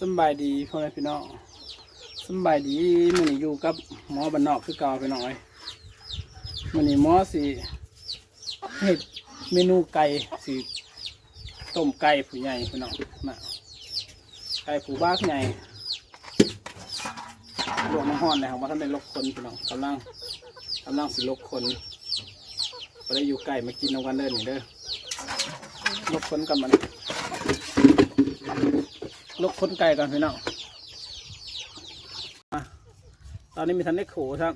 สบายดีพ่อแม่พี่น้องสบายดีมื้อนี้อยู่กับหมอบ้านนอกคือเก่าพี่น้อยมื้อนี้หมอสิเฮ็ดเมนูไก่สิต้มไก่ผู้ใหญ่พี่น้องน่ะไก่ผู้บ้าใหญ่ลวกน้ำร้อนเลยครับว่าท่านได้ลกคนพี่น้องกำลังกำลังสิลกคนบ่ได้อยู่ไก่มากินน้ำกันเด้อนี่เด้อลกคนกันมัน กคนไก่ก่อนพี่น้องตอนนี้มีทันได้โขครับ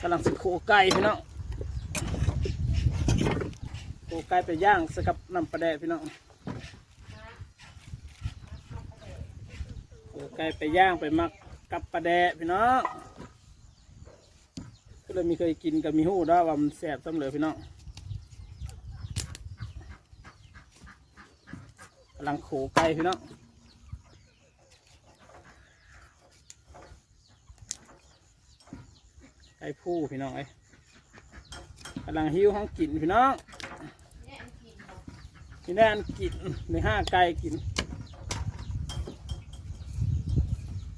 กำลังสิโขไก่พี่น้องโขไก่ไปย่างสกับน้ำปลาแดกพี่น้องโขไก่ไปย่างไปหมักกับปลาแดกพี่น้องก็เลยมีเคยกินกับมีหู้ด้วยว่ามันแสบสำเหลือพี่น้อง กำลังโขไก่พี่น้องไก่ผู้พี่น้องไอ้ยกำลังหิวห้องกินพี่น้องพี่แน่นกินในห้าไก่กิน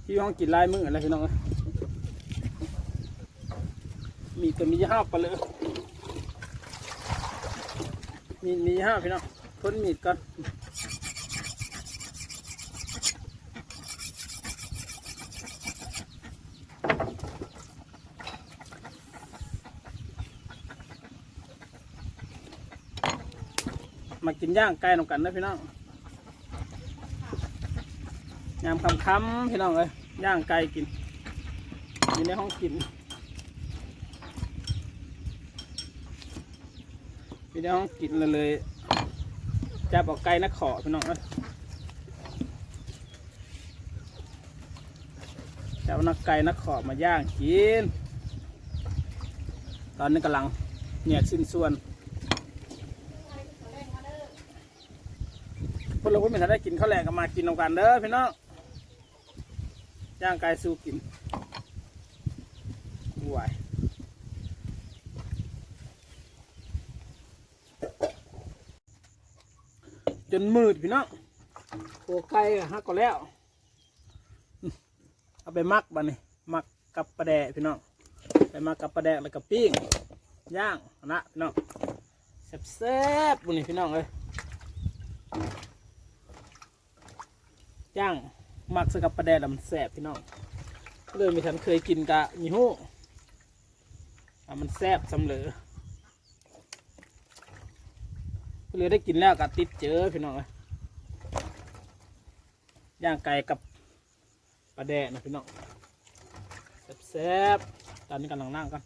หิวห้องกินลายมืออะไรพี่น้องเอ้ยมีก็มีห้าปลาเลยมีมีห้าพี่น้องทนมีดก่อน มากินย่างไก่นำกันนะพี่น้องยามคำคำพี่น้องเอ้ยย่างไก่กินอยู่ในห้องกินอยู่ในห้องกินเลยเลยจับเอาไก่นักขอพี่น้องเอ้ยจับเอานักไก่นักขอมาย่างกิน ตอนนี้กำลังแยกสิ้นส่วน พวกเราก็ไม่ทันได้กินข้าวแรงก็มากินนำกันเด้อพี่น้องย่างไก่สู้กินไหวยจนมืดพี่น้องโคไก่ฮักก็แล้ว เอาไปมักบ้านี่มักกับปลาแดะพี่น้องไปมักกับปลาแดะแล้วก็ปิ้งย่างนะพี่น้องแซ่บๆบุนี่พี่น้องเอ้ย ย่างหมักสกับปลาแดดมันแสบพี่น้องเลยมีทันเคยกินกะมีหู้อะมันแสบสำเหลือเลยได้กินแล้วกะติดเจอพี่น้องเลยย่างไก่กับปลาแดดนะพี่น้องแสบๆตอนนี้กำลังนั่งกัน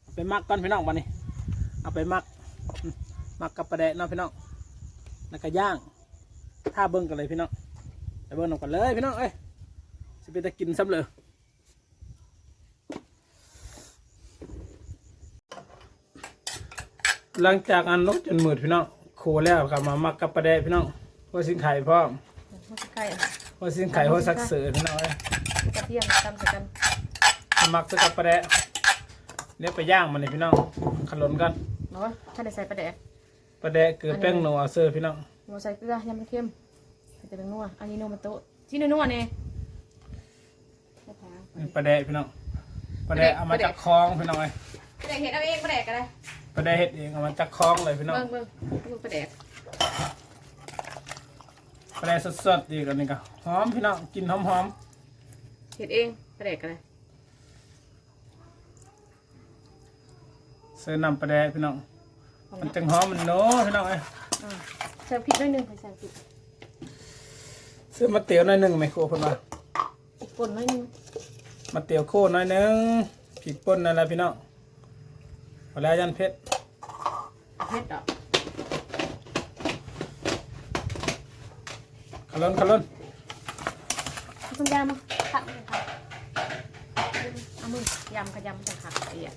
เอาไปมักกันพี่น้องวันนี้ เอาไปมักมหมักกับปลาแดดเนาะพี่น้องแล้วก็ย่าง ท่าเบิ้งกันเลยพี่น้องไปเบิ้งนำกันเลยพี่น้องเอ้ยสิเป็นตะกินซ้ำเลยหลังจากอันนกจนมืดพี่น้องโคแล้วกลับมามักกับปลาแดะพี่น้องหัวสิงไข่พร้อมไก่หัวสิงไข่หัวสักเสือพี่น้องเอ้ยกระเทียมตำใส่กันมามักสกับปลาแดะเดี๋ยวไปย่างมันเลยพี่น้องขลนกันเนาะถ้าได้ใส่ปลาแดกปลาแดะเกลือแป้งนัวเสือพี่น้อง หัวใส่เกลือยำมันเค็มใส่แต่เป็นนัวอันนี้นัวมันโตะที่นัวๆเนี่ยได้พานี่ปลาแดะพี่น้องปลาแดะเอามาจากคลองพี่น้องเอ้ยปลาแดกเห็ดเอาเองปลาแดกอะไรปลาแดะเห็ดเองเอามาจากคลองเลยพี่น้องเบิ่งเบิ่งดูปลาแดกปลาแดะสดๆดีกันนี่ก็หอมพี่น้องกินหอมเห็ดเองปลาแดกอะไรๆเสื้อน้ำปลาแดะพี่น้องของมันจังหอมมันโน้พี่น้องเอ้ย อ่า ใส่พริกหน่อยหนึงใส่พริกเสื้อมาเตียวหน่อยหนึ่งไม่ครัวเพิ่นว่าอีกป่นหน่อยหนึงมาเตียวโคหน่อยหนึ่งผิดป่นนั่นแหละพี่น้องพอแล้วยันเพชรเผ็ดอะขลนขลนเอาต้มยำมาผัดเลยค่ะเอามือยำขยำจังค่ะไอ้อะ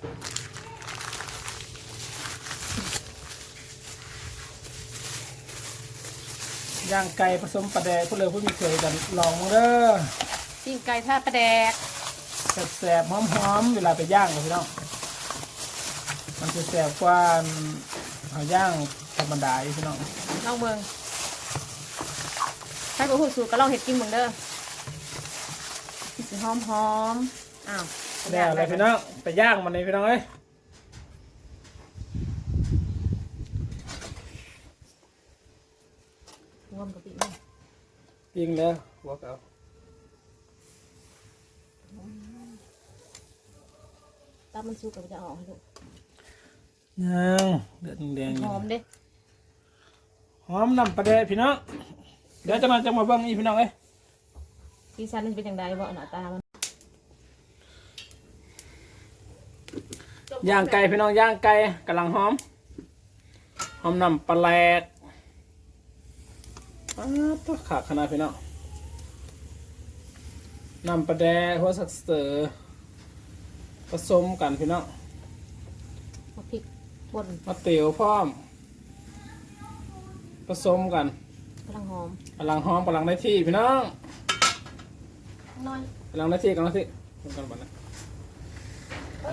ย่างไก่ผสมปลาแดะพวกเลยพวกมีเคยกันลองเด้อปิ้งไก่ทาปลาแดกแสบๆหอมๆเวลาไปย่างเลยพี่น้องมันจะแสบกว่าเอาย่างธรรมดาอีกพี่น้องลองเบิ่งใส่บะหูสูตรก็ลองเห็ดกินเหมือนเดิมสีหอมหอมๆอ้าวแล้วอะไรพี่น้องไปย่างมันเลยพี่น้องเอ้ย รวมกับปีนี่ ปิ้งแล้วหัวเก่าตามันสุกก็จะออกให้ลูกยังเดือดแดงๆอหยู่อมเด้หอมน้ำปลาแดะพี่น้องเดี๋ยวจะมาจะมาเบิ่งอีพี่น้องเอ้ยสีสันมันเป็นอย่างไรบ่หน้าตามันย่างไก่พี่น้องย่างไก่กำลังหอมหอมน้ำปลาแหลก อ้าวตัวขาดขนาดพี่น้องน้ำปลาแดะหัวสักเสือผสมกันพี่น้องมาพริกป่นมาเตียวพร้อม ผสมกันกำลังหอมกำลังหอมกำลังได้ที่พี่น้องน้อยกำลังได้ที่กำลังได้ที่คนกันบัดนะ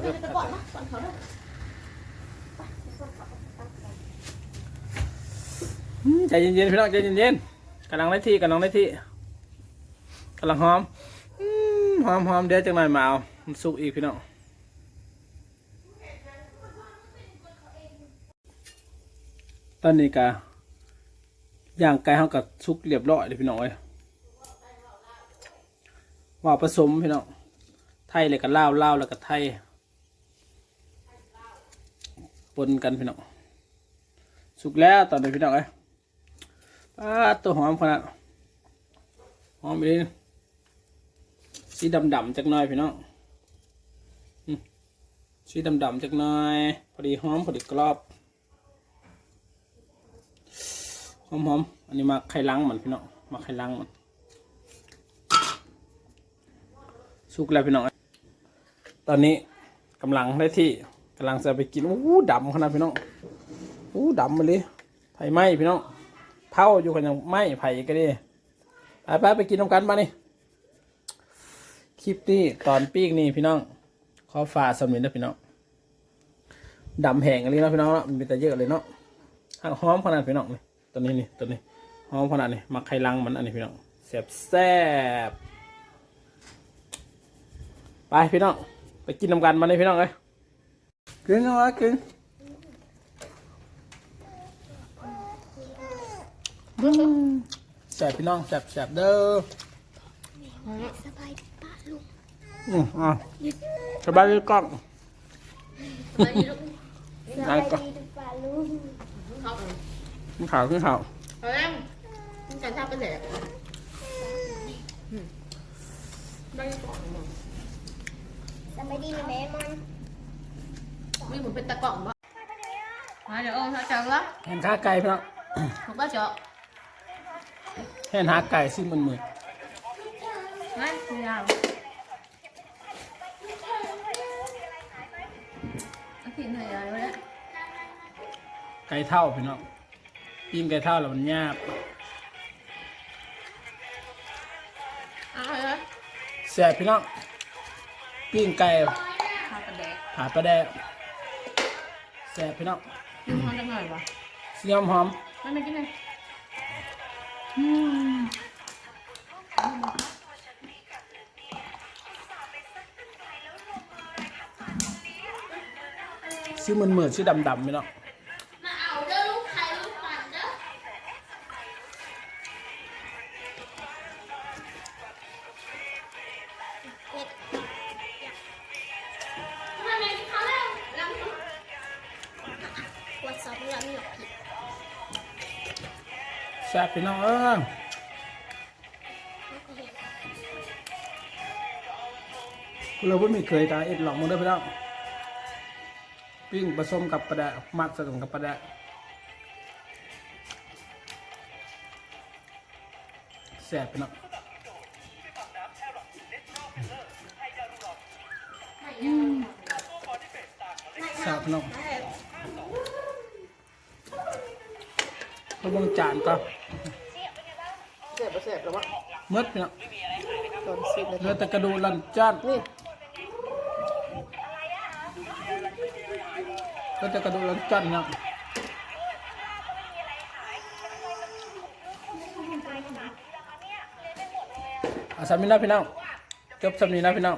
เดี๋ยวจะก่อนนะก่อนเขาด้วยอืมใจเย็นๆพี่น้องใจเย็นๆ กำลังได้ที่กำลังได้ที่กำลังหอมหอมหอมเดี๋ยวจังหน่อยมาเอามันสุกอีกพี่น้องตอนนี้กะย่างไก่เขากับสุกเรียบร้อยเลยพี่น้องเอ้ยว่าผสมพี่น้องไทยเลยกับลาวลาวแล้วกับไทยปนกันพี่น้องสุกแล้วตอนนี้พี่น้องเอ้ย ป้าตัวหอมขนาดหอมไปเลยสีดำดำๆจักหน่อยพี่น้องสีดำดำๆจักหน่อย พอดีหอมพอดีกรอบหอมหอมอันนี้มาไข่ลังเหมันพี่น้องมาไข่ลังมันสุกแล้วพี่น้องตอนนี้กำลังได้ที่กำลังจะไปกินอู้ดำขนาดพี่น้องอู้ดำมาเลยไฟไหม้พี่น้อง เผาอยู่กันยังไม่ไผ่ก็ดีไปไปไปกินน้ำกันมานี่คลิปนี้ตอนปีกนี่พี่น้อง ขอฝากสำนึกนะพี่น้องดำแหงอะไรเนาะพี่น้องเนาะมันเป็นแต่เยอะเลยเนาะหักหอมขนาดพี่น้องนี่ตัวนี้นี่ตัวนี้หอมขนาดนี้มักไข่ลังมันอันนี้พี่น้องแซ่บแซ่บไปพี่น้องไปกินน้ำกันมาเลยพี่น้องเอ้ยกินเอาละกิน แซ่บพี่น้องแซ่บแซ่บเด้อสบายดีป้าลูกอืมอะสบายดีกล้องสบายดีดีป้าลูกขึ้นข่าวขึ้นข่าวเฮ้ยมันจะทำเป็นแบบได้ก่อนมั้งสบายดีแม่มันมีเหมือนเป็นตะกล่องปะมาเดี๋ยวเออจังละเห็นขาไก่พี่น้องถูกป่ะเจาะเห็นหาไก่ซิมันมืดไม่พยายามอาทิตย์ไหนอะไรวะเนี่ยไก่เท่าพี่น้องปิ้งไก่เท่าแล้วมันยากเอาเลยแซ่บพี่น้องปิ้งไก่ทาประแดกหาปลาแดกแซ่บพี่น้องกินหอมจังหน่อยวะเสียมหอมไม่ไม่กินเลย ชื่อมันเหมือนชื่อดำๆพี่น้องมาเอาเด้อลูกใครลูกปั่นเด้อเผ็ดทำไมเขาเล่าลำปวดสอบลำหยกผิดแซ่บพี่น้องเออเราไม่เคยตาเอ็ดหลอกมึงได้อพี่น้องปิ้งผสมกับปลาแดกมักผสมกับปลาแดกแซ่บพี่น้องสาบน้อง เขาบงจานก็เสร็จปะเสร็จแล้ววะมืดพี่น้องโดนสิบเลยเหลือแต่กระดูกลันจานนี่เหลือแต่กระดูกลันจานพี่น้องเอาสามีนะพี่น้องจบสามีนะพี่น้อง